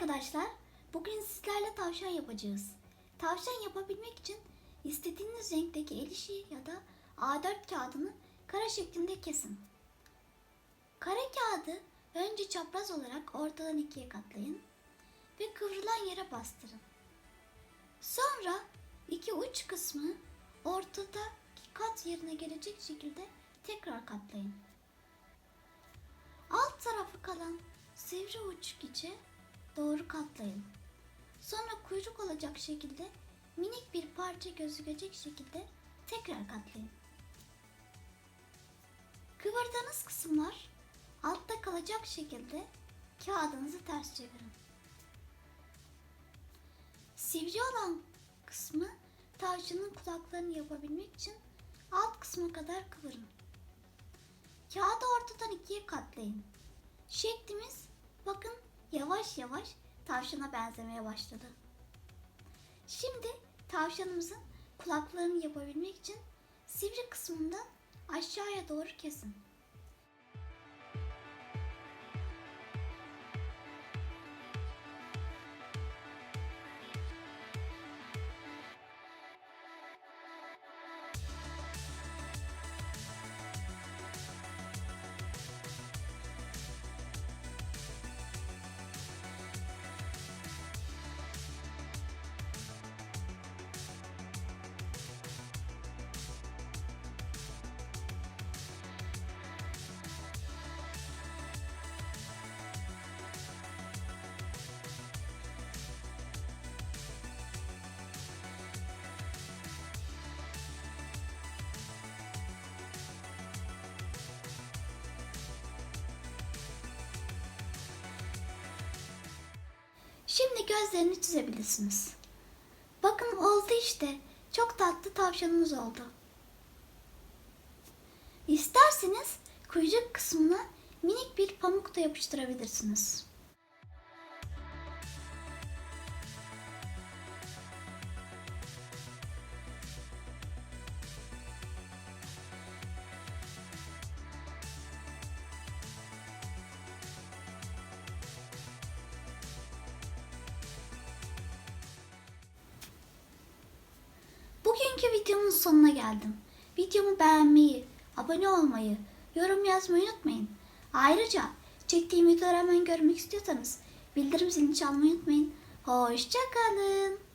Arkadaşlar. Bugün sizlerle tavşan yapacağız. Tavşan yapabilmek için istediğiniz renkteki el işi ya da A4 kağıdını kare şeklinde kesin. Kare kağıdı önce çapraz olarak ortadan ikiye katlayın ve kıvrılan yere bastırın. Sonra iki uç kısmı ortadaki kat yerine gelecek şekilde tekrar katlayın. Alt tarafı kalan sivri uç içe doğru katlayın. Sonra kuyruk olacak şekilde minik bir parça gözükecek şekilde tekrar katlayın. Kıvırdığınız kısımlar altta kalacak şekilde kağıdınızı ters çevirin. Sivri olan kısmı tavşanın kulaklarını yapabilmek için alt kısma kadar kıvırın. Kağıdı ortadan ikiye katlayın. Şeklimiz bakın yavaş yavaş tavşana benzemeye başladı. Şimdi tavşanımızın kulaklarını yapabilmek için sivri kısmından aşağıya doğru kesin. Şimdi gözlerini çizebilirsiniz. Bakın oldu işte. Çok tatlı tavşanımız oldu. İsterseniz kuyruk kısmına minik bir pamuk da yapıştırabilirsiniz. Bugünkü videomun sonuna geldim. Videomu beğenmeyi, abone olmayı, yorum yazmayı unutmayın. Ayrıca çektiğim videoları hemen görmek istiyorsanız bildirim zilini çalmayı unutmayın. Hoşçakalın.